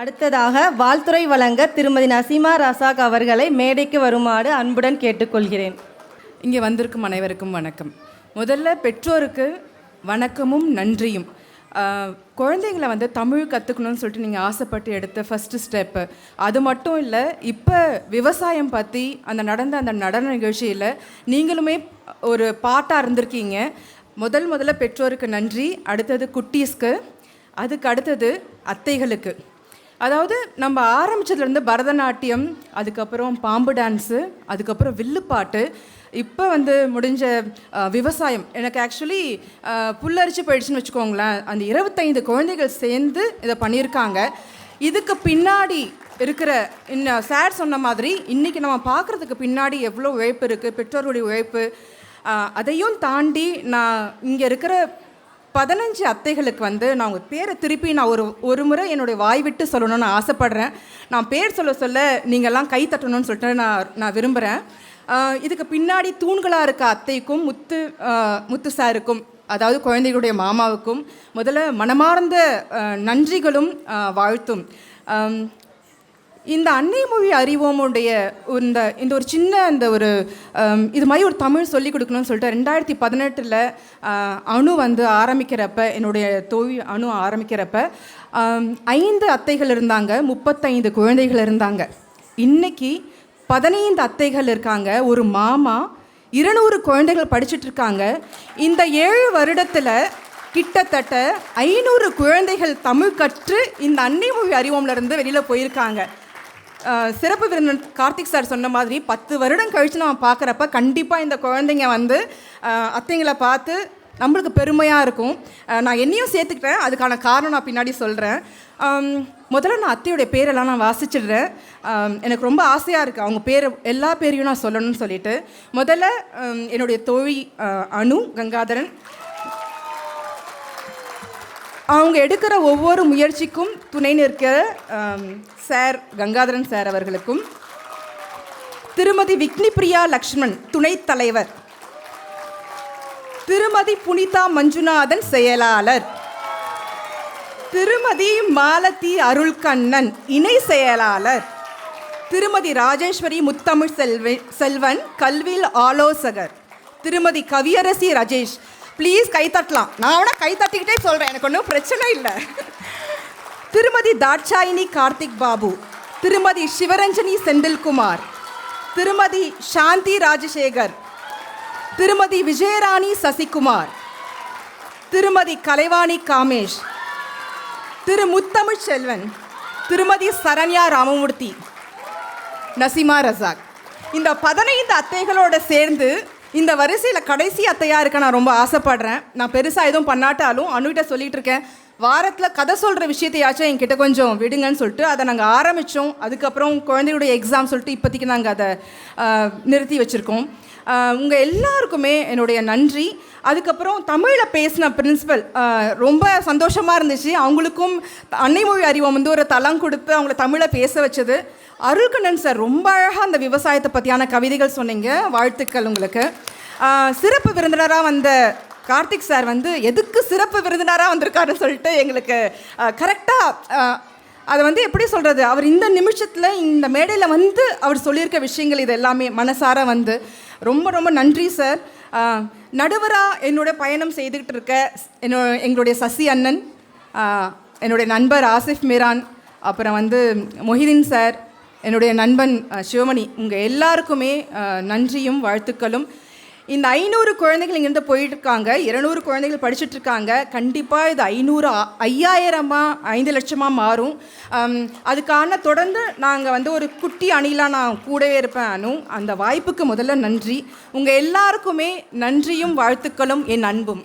அடுத்ததாக வாழ்த்துறை வழங்க திருமதி நசீமா ரசாக் அவர்களை மேடைக்கு வருமாறு அன்புடன் கேட்டுக்கொள்கிறேன். இங்கே வந்திருக்கும் அனைவருக்கும் வணக்கம். முதல்ல பெற்றோருக்கு வணக்கமும் நன்றியும். குழந்தைங்களை வந்து தமிழ் கற்றுக்கணும்னு சொல்லிட்டு நீங்கள் ஆசைப்பட்டு எடுத்த ஃபஸ்ட்டு ஸ்டெப்பு அது மட்டும் இல்லை இப்போ விவசாயம் பற்றி அந்த நடந்த அந்த நடன நிகழ்ச்சியில் நீங்களுமே ஒரு பாட்டாக இருந்திருக்கீங்க. முதல் முதல்ல பெற்றோருக்கு நன்றி அடுத்தது குட்டீஸ்க்கு அதுக்கு அடுத்தது அத்தைகளுக்கு. அதாவது நம்ம ஆரம்பிச்சதுலேருந்து பரதநாட்டியம் அதுக்கப்புறம் பாம்பு டான்ஸு அதுக்கப்புறம் வில்லுப்பாட்டு இப்போ வந்து முடிஞ்ச விவசாயம். எனக்கு ஆக்சுவலி புல்லரிச்சு போயிடுச்சுன்னு வச்சுக்கோங்களேன். அந்த இருபத்தைந்து குழந்தைகள் சேர்ந்து இதை பண்ணியிருக்காங்க. இதுக்கு பின்னாடி இருக்கிற இன்னும் சார் சொன்ன மாதிரி இன்றைக்கி நம்ம பார்க்குறதுக்கு பின்னாடி எவ்வளோ உழைப்பு இருக்குது பெற்றோர்களுடைய உழைப்பு அதையும் தாண்டி நான் இங்கே இருக்கிற பதினஞ்சு அத்தைகளுக்கு வந்து நான் உங்கள் பேரை திருப்பி நான் ஒரு ஒரு முறை என்னுடைய வாய் விட்டு சொல்லணும்னு நான் ஆசைப்பட்றேன். நான் பேர் சொல்ல சொல்ல நீங்கள்லாம் கை தட்டணும்னு சொல்லிட்டு நான் நான் விரும்புகிறேன் இதுக்கு பின்னாடி தூண்களாக இருக்க அத்தைக்கும் முத்து முத்து சாருக்கும் அதாவது குழந்தைகளுடைய மாமாவுக்கும் முதல்ல மனமார்ந்த நன்றிகளும் வாழ்த்தும். இந்த அன்னை மொழி அறிவோமுடைய இந்த இந்த ஒரு சின்ன இந்த ஒரு இது மாதிரி ஒரு தமிழ் சொல்லிக் கொடுக்கணும்னு சொல்லிட்டு ரெண்டாயிரத்தி பதினெட்டில் அணு வந்து ஆரம்பிக்கிறப்ப என்னுடைய தோழி அணு ஆரம்பிக்கிறப்ப ஐந்து அத்தைகள் இருந்தாங்க முப்பத்தைந்து குழந்தைகள் இருந்தாங்க. இன்னைக்கு பதினைந்து அத்தைகள் இருக்காங்க ஒரு மாமா இருநூறு குழந்தைகள் படிச்சுட்டு இருக்காங்க. இந்த ஏழு வருடத்தில் கிட்டத்தட்ட ஐநூறு குழந்தைகள் தமிழ் கற்று இந்த அன்னை மொழி அறிவோம்லேருந்து வெளியில் போயிருக்காங்க. சிறப்பு விருந்தினர் கார்த்திக் சார் சொன்ன மாதிரி பத்து வருடம் கழித்து நம்ம பார்க்குறப்ப கண்டிப்பாக இந்த குழந்தைங்க வந்து அத்தைங்களை பார்த்து நம்மளுக்கு பெருமையாக இருக்கும். நான் என்னையும் சேர்த்துக்கிட்டேன். அதுக்கான காரணம் நான் பின்னாடி சொல்கிறேன் முதல்ல நான் அத்தையுடைய பேரெல்லாம் நான் வாசிச்சிடுறேன். எனக்கு ரொம்ப ஆசையாக இருக்குது அவங்க பேர் எல்லா பேரையும் நான் சொல்லணும்னு சொல்லிட்டு. முதல்ல என்னுடைய தோழி அணு அனு கங்காதரன் அவங்க எடுக்கிற ஒவ்வொரு முயற்சிக்கும் துணை நிற்கிற சார் கங்காதரன் சார் அவர்களுக்கும் திருமதி விக்னிபிரியா லக்ஷ்மண் துணைத் தலைவர் திருமதி புனிதா மஞ்சுநாதன் செயலாளர் திருமதி மாலதி அருள்கண்ணன் இணை செயலாளர் திருமதி ராஜேஸ்வரி முத்தமிழ் செல்வன் கல்வியில் ஆலோசகர் திருமதி கவியரசி ரஜேஷ் ப்ளீஸ் கை தட்டலாம். நான் வேணா கை தட்டிக்கிட்டே சொல்கிறேன் எனக்கு ஒன்றும் பிரச்சனை இல்லை. திருமதி தாட்சாயினி கார்த்திக் பாபு திருமதி சிவரஞ்சனி செந்தில்குமார் திருமதி சாந்தி ராஜசேகர் திருமதி விஜயராணி சசிகுமார் திருமதி கலைவாணி காமேஷ் திரு முத்தமிழ் செல்வன் திருமதி சரண்யா ராமமூர்த்தி நசிமா ரசாக். இந்த பதினைந்து அத்தைகளோடு சேர்ந்து இந்த வரிசையில் கடைசி அத்தையாக இருக்க நான் ரொம்ப ஆசைப்படுறேன். நான் பெருசாக எதுவும் பண்ணாட்டாலும் அனுகிட்ட சொல்லிகிட்டு இருக்கேன். வாரத்தில் கதை சொல்கிற விஷயத்தையாச்சும் என்கிட்ட கொஞ்சம் விடுங்கன்னு சொல்லிட்டு அதை நாங்கள் ஆரம்பித்தோம் அதுக்கப்புறம் குழந்தையுடைய எக்ஸாம் சொல்லிட்டு இப்போதைக்கு நாங்கள் அதை நிறுத்தி வச்சுருக்கோம். உங்கள் எல்லாருக்குமே என்னுடைய நன்றி. அதுக்கப்புறம் தமிழில் பேசின பிரின்ஸிபல் ரொம்ப சந்தோஷமாக இருந்துச்சு. அவங்களுக்கும் அன்னை மொழி அறிவம் வந்து ஒரு தளம் கொடுத்து அவங்கள தமிழை பேச வச்சது. அருள்கண்ணன் சார் ரொம்ப அழகாக அந்த விவசாயத்தை பற்றியான கவிதைகள் சொன்னீங்க. வாழ்த்துக்கள் உங்களுக்கு. சிறப்பு விருந்தினராக வந்த கார்த்திக் சார் வந்து எதுக்கு சிறப்பு விருந்தினராக வந்திருக்காருன்னு சொல்லிட்டு எங்களுக்கு கரெக்டாக அதை வந்து எப்படி சொல்கிறது அவர் இந்த நிமிஷத்தில் இந்த மேடையில் வந்து அவர் சொல்லியிருக்க விஷயங்கள் இது எல்லாமே மனசார வந்து ரொம்ப ரொம்ப நன்றி சார். நடுவராக என்னோட பயணம் செய்துக்கிட்டு இருக்க என்னோ எங்களுடைய சசி அண்ணன் என்னுடைய நண்பர் ஆசிஃப் மீரான் அப்புறம் வந்து மொஹிதீன் சார் என்னுடைய நண்பன் சிவமணி உங்கள் எல்லாருக்குமே நன்றியும் வாழ்த்துக்களும். இந்த ஐநூறு குழந்தைகள் இங்கேருந்து போயிட்டு இருக்காங்க இருநூறு குழந்தைகள் படிச்சுட்டு இருக்காங்க கண்டிப்பாக இது ஐநூறு ஐயாயிரமாக ஐயாயிரமா ஐந்து லட்சமாக மாறும். அதுக்கான தொடர்ந்து நாங்கள் வந்து ஒரு குட்டி அணிலாக நான் கூடவே இருப்பேன் அனு. அந்த வாய்ப்புக்கு முதல்ல நன்றி. உங்கள் எல்லாருக்குமே நன்றியும் வாழ்த்துக்களும் என் அன்பும்.